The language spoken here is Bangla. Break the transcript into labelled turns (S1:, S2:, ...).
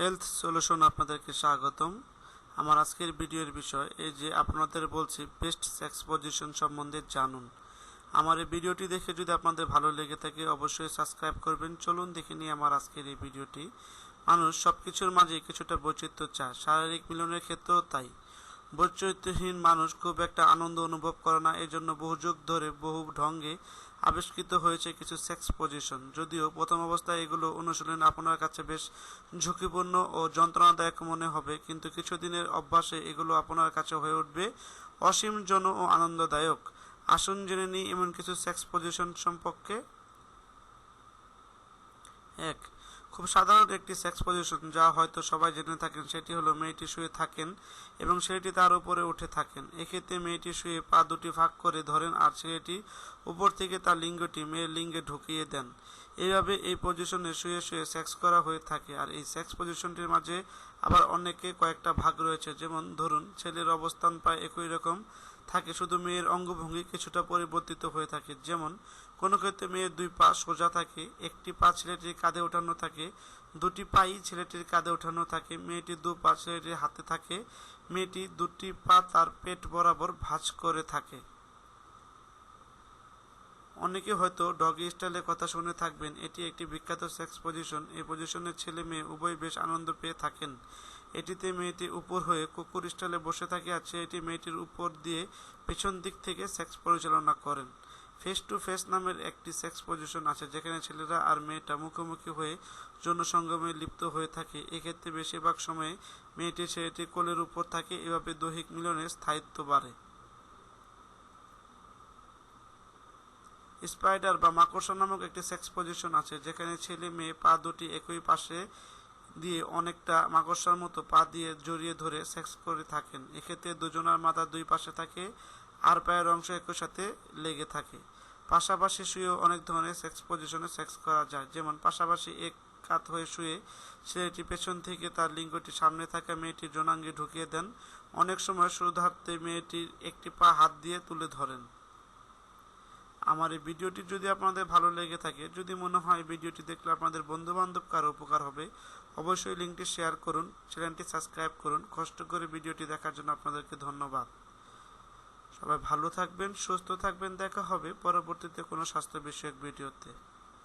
S1: হেলথ সলিউশন আপনাদেরকে স্বাগতম। আমার আজকের ভিডিওর বিষয় এই যে আপনাদের বলছি বেস্ট সেক্স পজিশন সম্বন্ধে জানুন। আমার এই ভিডিওটি দেখে যদি আপনাদের ভালো লেগে থাকে, অবশ্যই সাবস্ক্রাইব করবেন। চলুন দেখে নিই আমার আজকের এই ভিডিওটি। মানুষ সব কিছুর মাঝে কিছুটা বৈচিত্র্য চায়। শারীরিক মিলনের ক্ষেত্রেও তাই। বৈচিত্র্যহীন মানুষ খুব একটা আনন্দ অনুভব করে না, এজন্য বহু যুগ ধরে বহু ঢঙ্গে আবিষ্কৃত হয়েছে কিছু সেক্স পজিশন যদিও প্রথম অবস্থায় এগুলো অনুশীলন আপনার কাছে বেশ ঝুঁকিপূর্ণ ও যন্ত্রণাদায়ক মনে হবে, কিন্তু কিছুদিনের অভ্যাসে এগুলো আপনার কাছে হয়ে উঠবে অসীম জন ও আনন্দদায়ক। আসুন জেনে নিই এমন কিছু সেক্স পজিশন সম্পর্কে। এক খুব সাধারণ একটি সেক্স পজিশন যা হয়তো সবাই জেনে থাকেন। সেটি হলো মেয়েটি শুয়ে থাকেন এবং ছেলেটি তার উপরে উঠে থাকেন। এক্ষেত্রে মেয়েটি শুয়ে পা দুটি ভাগ করে ধরেন আর ছেলেটি উপর থেকে তার লিঙ্গটি মেয়ের লিঙ্গে ঢুকিয়ে দেন। এইভাবে এই পজিশনে শুয়ে শুয়ে সেক্স করা হয়ে থাকে। আর এই সেক্স পজিশনটির মাঝে আবার অনেকে কয়েকটা ভাগ রয়েছে। যেমন ধরুন, ছেলের অবস্থান প্রায় একই রকম থাকে, শুধু মেয়ের অঙ্গভঙ্গি কিছুটা পরিবর্তিত হয়ে থাকে। যেমন কোনো ক্ষেত্রে মেয়ের দুই পা সোজা থাকে, একটি পা ছেলেটির কাঁধে ওঠানো থাকে, দুটি পাই ছেলেটির কাঁধে ওঠানো থাকে, মেয়েটি দু পা ছেলেটির হাতে থাকে, মেয়েটি দুটি পা তার পেট বরাবর ভাঁজ করে থাকে। অনেকে হয়তো ডগি স্টাইলের কথা শুনে থাকবেন, এটি একটি বিখ্যাত সেক্স পজিশন। এই পজিশনে ছেলে মেয়ে উভয় বেশ আনন্দ পেয়ে থাকেন। এটিতে মেয়েটি উপর হয়ে কুকুর স্টাইলে বসে থাকে আর ছেলেটি মেয়েটির উপর দিয়ে পেছন দিক থেকে সেক্স পরিচালনা করেন। ফেস টু ফেস নামের একটি সেক্স পজিশন আছে, যেখানে ছেলেরা আর মেয়েটা মুখোমুখি হয়ে যৌন সঙ্গমে লিপ্ত হয়ে থাকে। এক্ষেত্রে বেশিরভাগ সময়ে মেয়েটি ছেলেটির কোলের উপর থাকে, এভাবে দৈহিক মিলনের স্থায়িত্ব বাড়ে। স্পাইডার বা মাকড়সা নামক একটি সেক্স পজিশন আছে, যেখানে ছেলে মেয়ে পা দুটি একই পাশে দিয়ে অনেকটা মাকড়সার মতো পা দিয়ে জড়িয়ে ধরে সেক্স করে থাকেন। এক্ষেত্রে দুজনের মাথা দুই পাশে থাকে আর পায়ের অংশ একই সাথে লেগে থাকে। পাশাপাশি শুয়েও অনেক ধরনের সেক্স পজিশনে সেক্স করা যায়। যেমন পাশাপাশি এক কাত হয়ে শুয়ে ছেলেটি পেছন থেকে তার লিঙ্গটি সামনে থাকা মেয়েটির জনাঙ্গে ঢুকিয়ে দেন। অনেক সময় শুরুধার্তে মেয়েটির একটি পা হাত দিয়ে তুলে ধরেন। আমার এই ভিডিওটি যদি আপনাদের ভালো লেগে থাকে, যদি মনে হয় ভিডিওটি দেখলে আপনাদের বন্ধু বান্ধব কারও উপকার হবে, অবশ্যই লিঙ্কটি শেয়ার করুন, চ্যানেলটি সাবস্ক্রাইব করুন। কষ্ট করে ভিডিওটি দেখার জন্য আপনাদেরকে ধন্যবাদ। সবাই ভালো থাকবেন সুস্থ থাকবেন দেখা হবে পরবর্তীতে কোনো স্বাস্থ্য বিষয়ক ভিডিওতে।